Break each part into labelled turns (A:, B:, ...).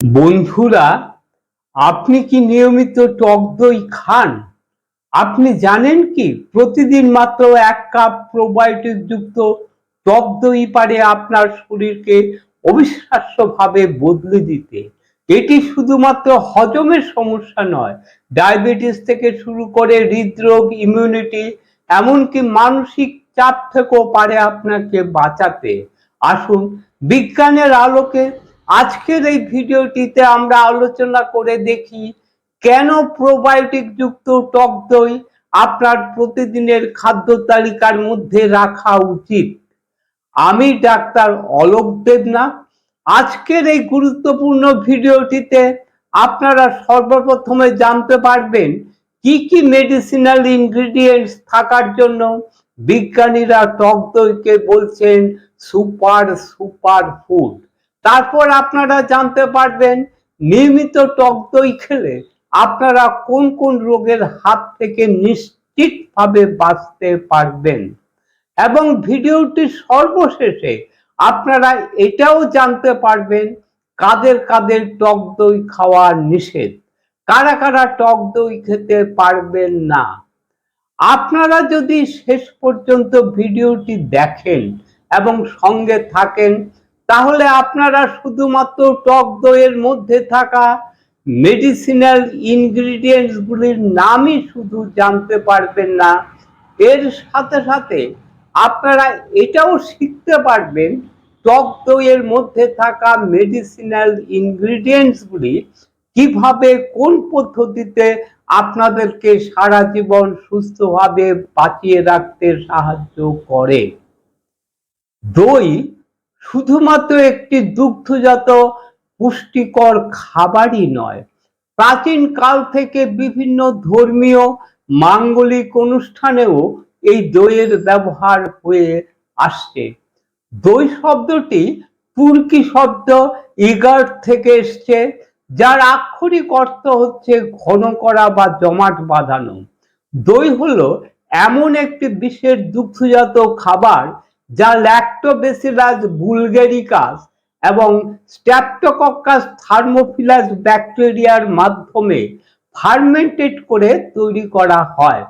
A: বন্ধুরা, আপনি কি নিয়মিত টক দই খান? আপনি জানেন কি, প্রতিদিন মাত্র এক কাপ প্রোবায়োটিক যুক্ত টক দই পারে আপনার শরীরকে অবিশ্বাস্যভাবে বদলে দিতে। এটি শুধুমাত্র হজমের সমস্যা নয়, ডায়াবেটিস থেকে শুরু করে হৃদরোগ ইমিউনিটি এমনকি মানসিক চাপ থেকেও পারে আপনাকে বাঁচাতে। আসুন বিজ্ঞানের আলোকে আজকের এই ভিডিওটিতে আমরা আলোচনা করে দেখি কেন প্রোবায়োটিক যুক্ত টক দই আপনার প্রতিদিনের খাদ্য তালিকার মধ্যে রাখা উচিত? আমি ডাক্তার অলোক দেবনাথ আজকের এই গুরুত্বপূর্ণ ভিডিওটিতে আপনারা সর্বপ্রথমে জানতে পারবেন কি কি মেডিসিনাল ইনগ্রিডিয়েন্টস থাকার জন্য বিজ্ঞানীরা টক দইকে বলছেন সুপার সুপার ফুড তারপর আপনারা জানতে পারবেন, নিয়মিত টক দই খেলে আপনারা কোন কোন রোগের হাত থেকে নিশ্চিতভাবে বাঁচতে পারবেন। এবং ভিডিওটি সর্বশেষে আপনারা এটাও জানতে পারবেন, কাদের কাদের টক দই খাওয়া নিষেধ, কারা কারা টক দই খেতে পারবেন না। আপনারা যদি শেষ পর্যন্ত ভিডিওটি দেখেন এবং সঙ্গে থাকেন তাহলে আপনারা শুধুমাত্র টক দইয়ের মধ্যে থাকা মেডিসিনাল ইনগ্রিডিয়েন্টস গুলির নামই শুধু জানতে পারবেন না। এর সাথে সাথে আপনারা এটাও শিখতে পারবেন, টক দইয়ের মধ্যে থাকা মেডিসিনাল ইনগ্রিডিয়েন্টস গুলি কীভাবে, কোন পদ্ধতিতে আপনাদেরকে সারা জীবন সুস্থভাবে বাঁচিয়ে রাখতে সাহায্য করে। দই শুধুমাত্র একটি দুগ্ধজাত পুষ্টিকর খাবারই নয়, প্রাচীন কাল থেকে বিভিন্ন ধর্মীয় মাঙ্গলিক অনুষ্ঠানেও এই দইয়ের ব্যবহার হয়ে আসছে। দই শব্দটি তুর্কি শব্দ ইগার থেকে এসছে, যার আক্ষরিক অর্থ হচ্ছে ঘন করা বা জমাট বাঁধানো। দই হলো এমন একটি বিশেষ দুগ্ধজাত খাবার যা ল্যাক্টোবেসিলাস বুলগেরিকাস এবং স্ট্যাপ্টোকক্কাস থার্মোফিলাস ব্যাকটেরিয়ার মাধ্যমে ফার্মেন্টেড করে তৈরি করা হয়।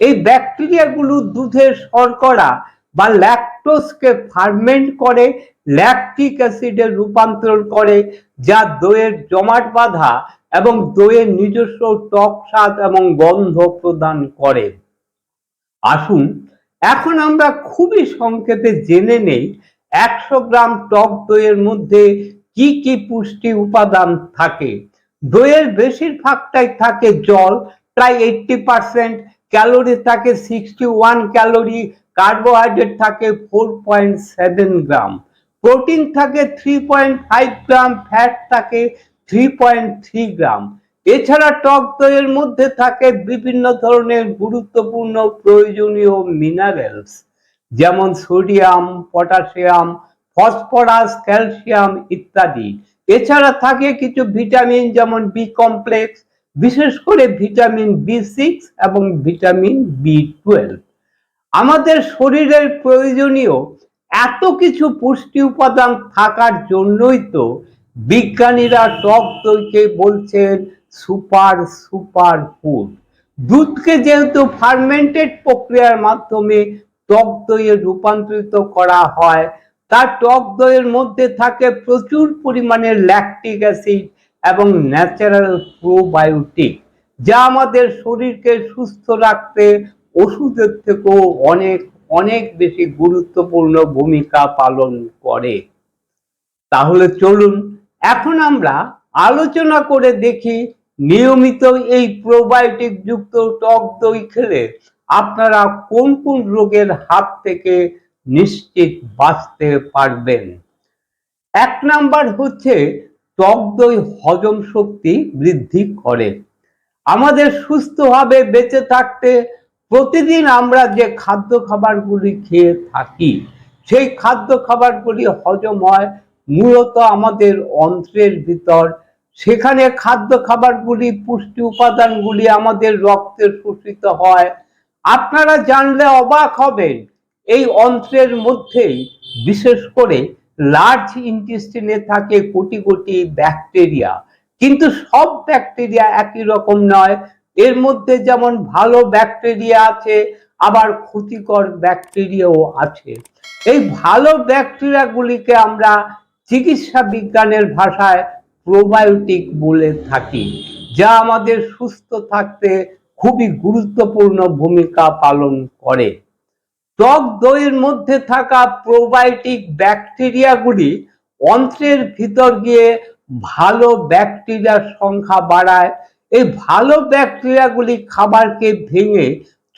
A: এই ব্যাকটেরিয়াগুলো দুধের শর্করা বা ল্যাকটোজকে ফার্মেন্ট করে ল্যাকটিক অ্যাসিডে রূপান্তর করে, যা দইয়ের জমাট বাঁধা এবং দইয়ের নিজস্ব টক স্বাদ এবং গন্ধ প্রদান করে। আসুন এখন আমরা খুবই সংক্ষেপে জেনে নেই একশো গ্রাম টক দইয়ের মধ্যে কি কি পুষ্টি উপাদান থাকে। দইয়ের বেশিরভাগটাই থাকে জল, প্রায় এইটটি পার্সেন্ট ক্যালোরি থাকে সিক্সটি ওয়ান ক্যালোরি কার্বোহাইড্রেট থাকে four point seven gram. Protein থাকে three point five gram fat থাকে থ্রি পয়েন্ট থ্রি গ্রাম। এছাড়া টক দইয়ের মধ্যে থাকে বিভিন্ন ধরনের গুরুত্বপূর্ণ প্রয়োজনীয় মিনারেলস যেমন সোডিয়াম পটাশিয়াম ফসফরাস ক্যালসিয়াম ইত্যাদি। এছাড়া থাকে কিছু ভিটামিন যেমন বি কমপ্লেক্স বিশেষ করে ভিটামিন বি সিক্স এবং ভিটামিন বি টুয়েলভ আমাদের শরীরের প্রয়োজনীয় এত কিছু পুষ্টি উপাদান থাকার জন্যই তো বিজ্ঞানীরা টক দইকে বলছেন সুপার সুপার ফুড। দুধকে যেহেতু ফার্মেন্টেড প্রক্রিয়ার মাধ্যমে টক দইয়ে রূপান্তরিত করা হয় তার টক দইয়ের মধ্যে থাকে প্রচুর পরিমাণে ল্যাকটিক অ্যাসিড এবং ন্যাচারাল প্রোবায়োটিক যা আমাদের শরীরকে সুস্থ রাখতে ওষুধের থেকেও অনেক অনেক বেশি গুরুত্বপূর্ণ ভূমিকা পালন করে। তাহলে চলুন, এখন আমরা আলোচনা করে দেখি নিয়মিত এই প্রোবায়োটিক যুক্ত টক দই খেলে আপনারা কোন কোন রোগের হাত থেকে নিশ্চিত বাঁচতে পারবেন? এক নাম্বার হচ্ছে টক দই হজম শক্তি বৃদ্ধি করে। আমাদের সুস্থভাবে বেঁচে থাকতে প্রতিদিন আমরা যে খাদ্য খাবারগুলি খেয়ে থাকি, সেই খাদ্য খাবারগুলি হজম হয় মূলত আমাদের অন্ত্রের ভিতর সেখানে খাদ্য খাবারগুলি, পুষ্টি উপাদানগুলি আমাদের রক্তে শোষিত হয়। আপনারা জানলে অবাক হবেন, এই অন্ত্রের মধ্যেই বিশেষ করে লার্জ ইন্টেস্টিনে থাকে কোটি কোটি ব্যাকটেরিয়া কিন্তু সব ব্যাকটেরিয়া একই রকম নয়। এর মধ্যে যেমন ভালো ব্যাকটেরিয়া আছে, আবার ক্ষতিকর ব্যাকটেরিয়াও আছে। এই ভালো ব্যাকটেরিয়াগুলিকে আমরা চিকিৎসা বিজ্ঞানের ভাষায় প্রোবায়োটিক বলে থাকি, যা আমাদের সুস্থ থাকতে খুবই গুরুত্বপূর্ণ ভূমিকা পালন করে। টক দইয়ের মধ্যে থাকা প্রোবায়োটিক ব্যাকটেরিয়াগুলি অন্ত্রের ভিতর গিয়ে ভালো ব্যাকটেরিয়ার সংখ্যা বাড়ায়। এই ভালো ব্যাকটেরিয়াগুলি খাবারকে ভেঙে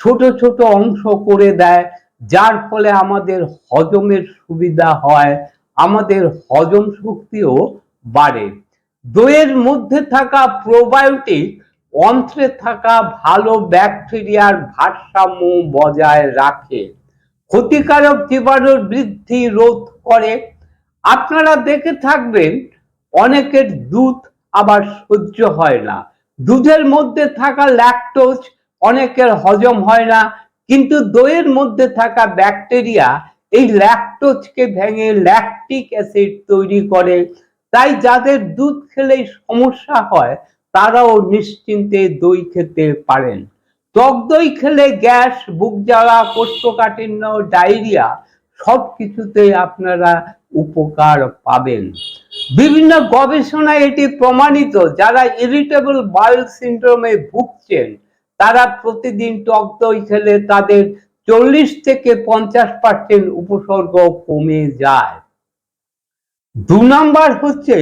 A: ছোট ছোট অংশ করে দেয়, যার ফলে আমাদের হজমের সুবিধা হয়, আমাদের হজম শক্তিও বাড়ে। দইয়ের মধ্যে থাকা প্রোবায়োটিক অন্ত্রে থাকা ভালো ব্যাকটেরিয়ার ভারসাম্য বজায় রাখে। ক্ষতিকারক জীবাণুর বৃদ্ধি রোধ করে। আপনারা দেখে থাকবেন, অনেকের দুধ আবার সহ্য হয় না। দুধের মধ্যে থাকা ল্যাকটোজ অনেকের হজম হয় না। কিন্তু দইয়ের মধ্যে থাকা ব্যাকটেরিয়া এই ল্যাকটোজকে ভেঙে ল্যাকটিক অ্যাসিড তৈরি করে। তাই যাদের দুধ খেলেই সমস্যা হয়, তারাও নিশ্চিন্তে দই খেতে পারেন। টক দই খেলে গ্যাস, বুক জ্বালা, কোষ্ঠকাঠিন্য, ডায়রিয়া সব কিছুতেই আপনারা উপকার পাবেন। বিভিন্ন গবেষণায় এটি প্রমাণিত, যারা ইরিটেবল বাউল সিন্ড্রোমে ভুগছেন, তারা প্রতিদিন টক দই খেলে তাদের চল্লিশ থেকে পঞ্চাশ পার্সেন্ট উপসর্গ কমে যায়। দু নাম্বার হচ্ছে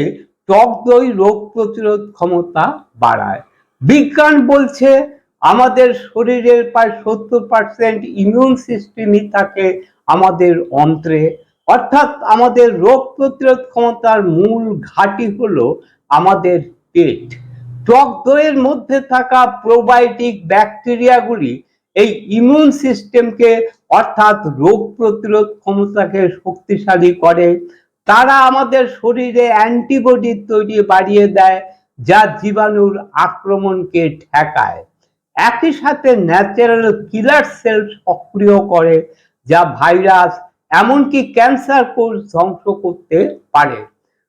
A: টক দই রোগ প্রতিরোধ ক্ষমতা বাড়ায়। বিজ্ঞান বলছে আমাদের শরীরের প্রায় সত্তর পার্সেন্ট ইমিউন সিস্টেমই থাকে আমাদের অন্ত্রে। অর্থাৎ আমাদের রোগ প্রতিরোধ ক্ষমতার মূল ঘাঁটি হলো আমাদের পেট। টক দইয়ের মধ্যে থাকা প্রোবায়োটিক ব্যাকটেরিয়াগুলি এই ইমিউন সিস্টেমকে অর্থাৎ রোগ প্রতিরোধ ক্ষমতাকে শক্তিশালী করে। তারা আমাদের শরীরে অ্যান্টিবডি তৈরি বাড়িয়ে দেয়, যা জীবাণুর আক্রমণকে ঠেকায়। একই সাথে ন্যাচারাল কিলার সেল সক্রিয় করে, যা ভাইরাস, এমনকি ক্যান্সার কোষ ধ্বংস করতে পারে।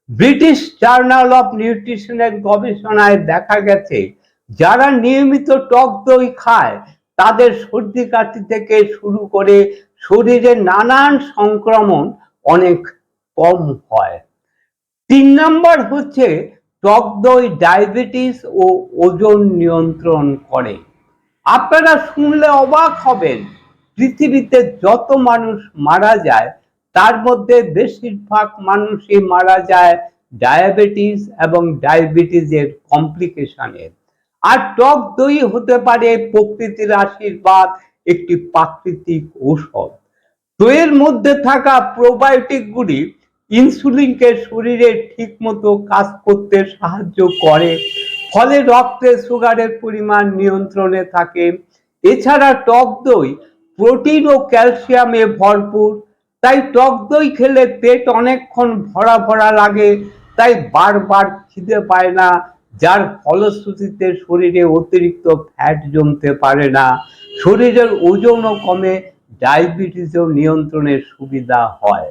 A: ব্রিটিশ জার্নাল অফ নিউট্রিশনের গবেষণায় দেখা গেছে, যারা নিয়মিত টক দই খায়, তাদের সর্দি কাশি থেকে শুরু করে শরীরে নানান সংক্রমণ অনেক কম হয়। তিন নম্বর হচ্ছে টক দই, ডায়াবেটিস ও ওজন নিয়ন্ত্রণ করে। আপনারা শুনলে অবাক হবেন, পৃথিবীতে যত মানুষ মারা যায়, তার মধ্যে বেশিরভাগ মানুষই মারা যায় ডায়াবেটিস এবং ডায়াবেটিসের কমপ্লিকেশনের আর টক দই হতে পারে প্রকৃতির আশীর্বাদ, একটি প্রাকৃতিক ঔষধ। দইয়ের মধ্যে থাকা প্রোবায়োটিকগুলি ইনসুলিনকে শরীরে ঠিকমতো কাজ করতে সাহায্য করে, ফলে রক্তে সুগারের পরিমাণ নিয়ন্ত্রণে থাকে। এছাড়া টক দই, প্রোটিন ও ক্যালসিয়ামে ভরপুর, তাই টক দই খেলে পেট অনেকক্ষণ ভরা ভরা লাগে, তাই বারবার খিদে পায় না, যার ফলশ্রুতিতে শরীরে অতিরিক্ত ফ্যাট জমতে পারে না। শরীরের ওজনও কমে, ডায়াবেটিসও নিয়ন্ত্রণের সুবিধা হয়।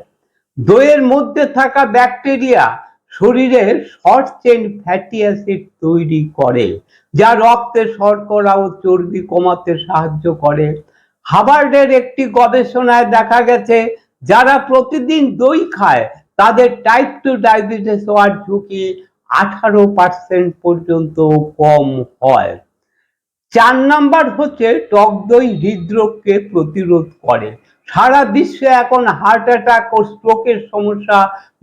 A: দইয়ের মধ্যে থাকা ব্যাকটেরিয়া শরীরের শর্ট চেন ফ্যাটি অ্যাসিড তৈরি করে, যা রক্তে শর্করা ও চর্বি কমাতে সাহায্য করে। হাবার্ডের একটি গবেষণায় দেখা গেছে, যারা প্রতিদিন দই খায়, তাদের টাইপ টু ডায়াবেটিস হওয়ার ঝুঁকি আঠারো পার্সেন্ট পর্যন্ত কম হয়। চার নাম্বার হচ্ছে টক দই হৃদরোগকে প্রতিরোধ করে। সারা বিশ্বে এখন হার্ট অ্যাটাক ও স্ট্রোকের সমস্যা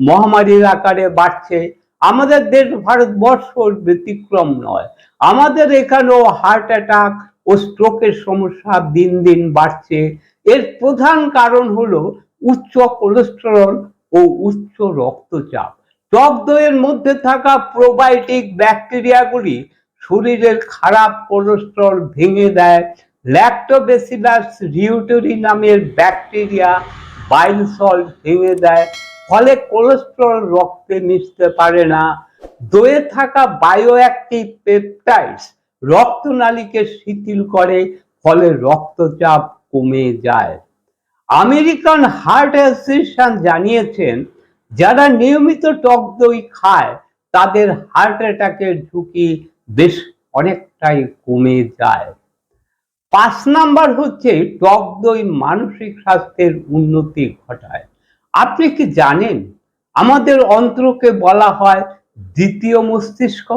A: মহামারীর আকারে বাড়ছে। আমাদের দেশ ভারতবর্ষ ব্যতিক্রম নয়। আমাদের এখানেও হার্ট অ্যাটাক ও স্ট্রোকের সমস্যা দিন দিন বাড়ছে। এর প্রধান কারণ হলো উচ্চ কোলেস্টেরল ও উচ্চ রক্তচাপ। টক দইয়ের মধ্যে থাকা প্রোবায়োটিক ব্যাকটেরিয়াগুলি শরীরের খারাপ কোলেস্ট্রল ভেঙে দেয় ল্যাক্টোবেসিলাস রিউটোরি নামের ব্যাকটেরিয়া বাইল সল্ট ভেঙে দেয় ফলে কোলেস্ট্রল রক্তে মিশতে পারে না। দয়ে থাকা বায়োঅ্যাক্টিভ পেপটাইডস রক্তনালীকে শিথিল করে, ফলে রক্তচাপ কমে যায়। আমেরিকান হার্ট অ্যাসোসিয়েশন জানিয়েছেন, যারা নিয়মিত টক দই খায়, তাদের হার্ট অ্যাটাকের ঝুঁকি বেশ অনেকটাই কমে যায়। পাঁচ নাম্বার হচ্ছে টক দই মানসিক স্বাস্থ্যের উন্নতি ঘটায়। আপনি কি জানেন আমাদের অন্ত্রকে বলা হয় দ্বিতীয় মস্তিষ্ক?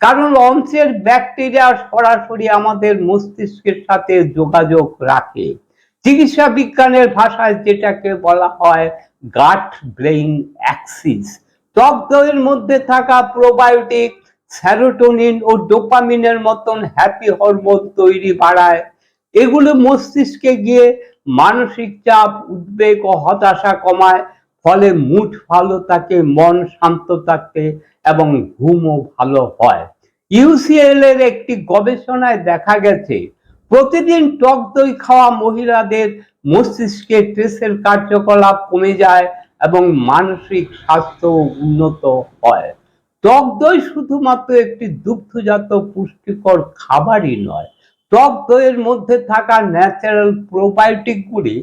A: কারণ অন্ত্রের ব্যাকটেরিয়া সরাসরি আমাদের মস্তিষ্কের সাথে যোগাযোগ রাখে। চিকিৎসা বিজ্ঞানের ভাষায় যেটাকে বলা হয় গাট ব্রেইন অ্যাক্সিস টক দইয়ের মধ্যে থাকা প্রোবায়োটিক স্যারোটোনিন ও ডোপামিনের মতন হ্যাপি হরমোন তৈরি বাড়ায়। এগুলো মস্তিষ্কে গিয়ে মানসিক চাপ, উদ্বেগ ও হতাশা কমায়। ফলে মুড ভালো থাকে, মন শান্ত থাকে এবং ঘুমও ভালো হয়। ইউসিএল এর একটি গবেষণায় দেখা গেছে, প্রতিদিন টক দই খাওয়া মহিলাদের মস্তিষ্কে ট্রেসের কার্যকলাপ কমে যায় এবং মানসিক স্বাস্থ্য উন্নত হয়। টক দই শুধুমাত্র একটি দুগ্ধজাত পুষ্টিকর খাবারই নয় টক দইয়ের মধ্যে থাকা ন্যাচারাল প্রোবায়োটিকগুলি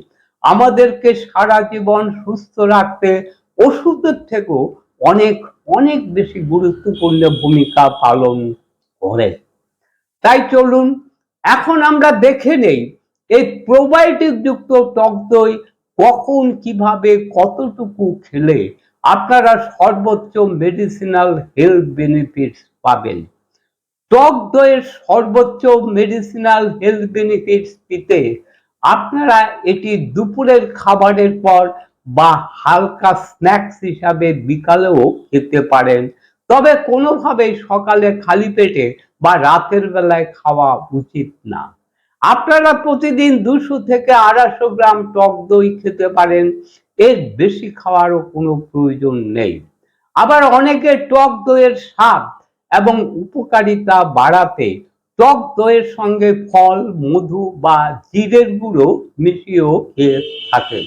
A: আমাদেরকে সারা জীবন সুস্থ রাখতে ওষুধের থেকেও অনেক অনেক বেশি গুরুত্বপূর্ণ ভূমিকা পালন করে। তাই চলুন, এখন আমরা দেখে নেই এই প্রোবায়োটিক যুক্ত টক দই কখন, কীভাবে, কতটুকু খেলে আপনারা সর্বোচ্চ মেডিসিনাল হেলথ বেনিফিটস পাবেন। টক দইয়ের সর্বোচ্চ মেডিসিনাল হেলথ বেনিফিটস পেতে আপনারা এটি দুপুরের খাবারের পর বা হালকা স্ন্যাক্স হিসাবে বিকালেও খেতে পারেন। তবে কোনোভাবেই সকালে খালি পেটে বা রাতের বেলায় খাওয়া উচিত না। আপনারা প্রতিদিন দুশো থেকে আড়াইশো গ্রাম টক দই খেতে পারেন। এর বেশি খাওয়ারও কোনো প্রয়োজন নেই। আবার অনেকে টক দইয়ের স্বাদ এবং উপকারিতা বাড়াতে টক দইয়ের সঙ্গে ফল, মধু বা জিরের গুঁড়ো মিশিয়েও খেয়ে থাকেন।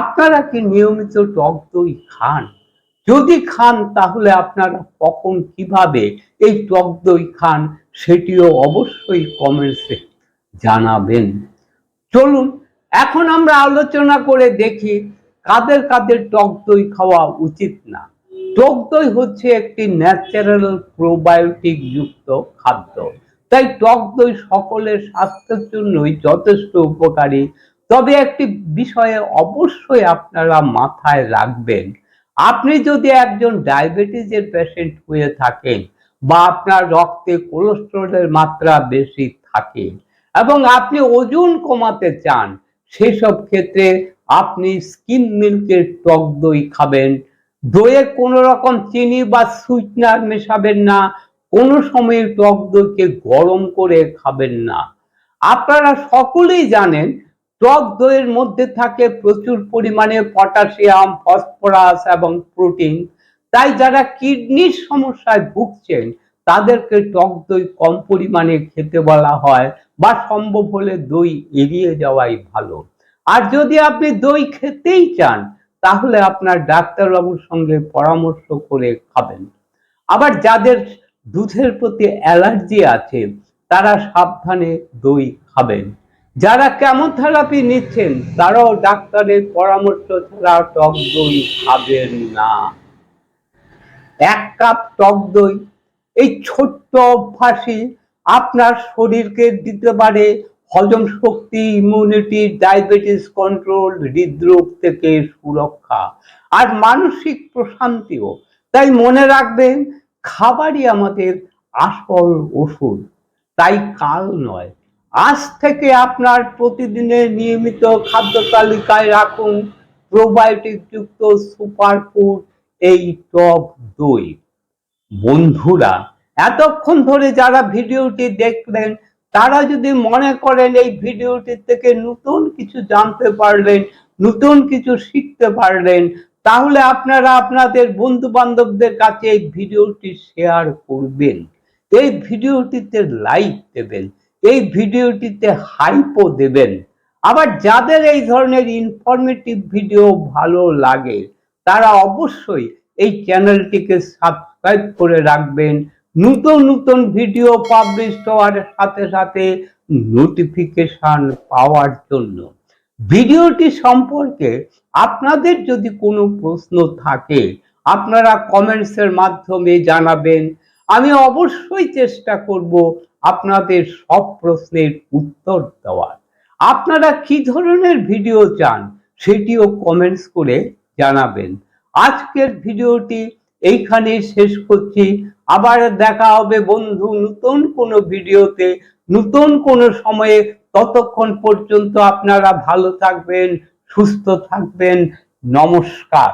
A: আপনারা কি নিয়মিত টক দই খান? যদি খান, তাহলে আপনারা কখন কীভাবে এই টক দই খান সেটিও অবশ্যই কমেন্টসে জানাবেন। চলুন, এখন আমরা আলোচনা করে দেখি কাদের কাদের টক দই খাওয়া উচিত না। টক দই হচ্ছে একটি ন্যাচারাল প্রোবায়োটিক যুক্ত খাদ্য। তাই টক দই সকলের স্বাস্থ্যের জন্যই যথেষ্ট উপকারী। তবে একটি বিষয়ে অবশ্যই আপনারা মাথায় রাখবেন, আপনি যদি একজন ডায়াবেটিসের পেশেন্ট হয়ে থাকেন বা আপনার রক্তে কোলেস্টেরলের মাত্রা বেশি থাকে এবং আপনি ওজন কমাতে চান, সেসব ক্ষেত্রে আপনি স্কিম মিল্কের টক দই খাবেন। দইয়ে কোনো রকম চিনি বা সুইটনার মেশাবেন না। কোনো সময় টক দইকে গরম করে খাবেন না। আপনারা সকলেই জানেন, টক দইয়ের মধ্যে থাকে প্রচুর পরিমাণে পটাশিয়াম, ফসফরাস এবং প্রোটিন। তাই যারা কিডনির সমস্যায় ভুগছেন, তাদেরকে টক দই কম পরিমাণে খেতে বলা হয় বা সম্ভব হলে দই এড়িয়ে যাওয়াই ভালো। আর যদি আপনি দই খেতেই চান, তাহলে আপনার ডাক্তারবাবুর সঙ্গে পরামর্শ করে খাবেন। আবার যাদের দুধের প্রতি অ্যালার্জি আছে, তারা সাবধানে দই খাবেন। যারা কেমোথেরাপি নিচ্ছেন, তারাও ডাক্তারের পরামর্শ ছাড়া টক দই খাবেন না। এক কাপ টক দই, এই ছোট্ট অভ্যাসই আপনার শরীরকে দিতে পারে হজম শক্তি ইমিউনিটি ডায়াবেটিস কন্ট্রোল হৃদরোগ থেকে সুরক্ষা আর মানসিক প্রশান্তিও। তাই মনে রাখবেন, খাবারই আমাদের আসল ওষুধ। তাই কাল নয়, আজ থেকে আপনার প্রতিদিনের নিয়মিত খাদ্য তালিকায় রাখুন প্রোবায়োটিক যুক্ত সুপার ফুড এই টক দই। বন্ধুরা, এতক্ষণ ধরে যারা ভিডিওটি দেখলেন তারা যদি মনে করেন এই ভিডিওটি থেকে নতুন কিছু জানতে পারলেন, নতুন কিছু শিখতে পারলেন, তাহলে আপনারা আপনাদের বন্ধু বান্ধবদের কাছে এই ভিডিওটি শেয়ার করবেন। এই ভিডিওটিতে লাইক দেবেন, এই ভিডিওটিতে হাইপও দেবেন। আবার যাদের এই ধরনের ইনফরমেটিভ ভিডিও ভালো লাগে, তারা অবশ্যই এই চ্যানেলটিকে সাবস্ক্রাইব করে রাখবেন। নতুন নতুন ভিডিও পাবলিশ হওয়ার সাথে সাথে নোটিফিকেশন পাওয়ার জন্য। ভিডিওটি সম্পর্কে আপনাদের যদি কোনো প্রশ্ন থাকে, আপনারা কমেন্টসের মাধ্যমে জানাবেন। আমি অবশ্যই চেষ্টা করব আপনাদের সব প্রশ্নের উত্তর দেওয়ার। আপনারা কি ধরনের ভিডিও চান, সেটিও কমেন্টস করে জানাবেন। আজকের ভিডিওটি এইখানে শেষ করছি। আবার দেখা হবে বন্ধু, নতুন কোনো ভিডিওতে, নতুন কোনো সময়ে। ততক্ষণ পর্যন্ত আপনারা ভালো থাকবেন, সুস্থ থাকবেন। নমস্কার।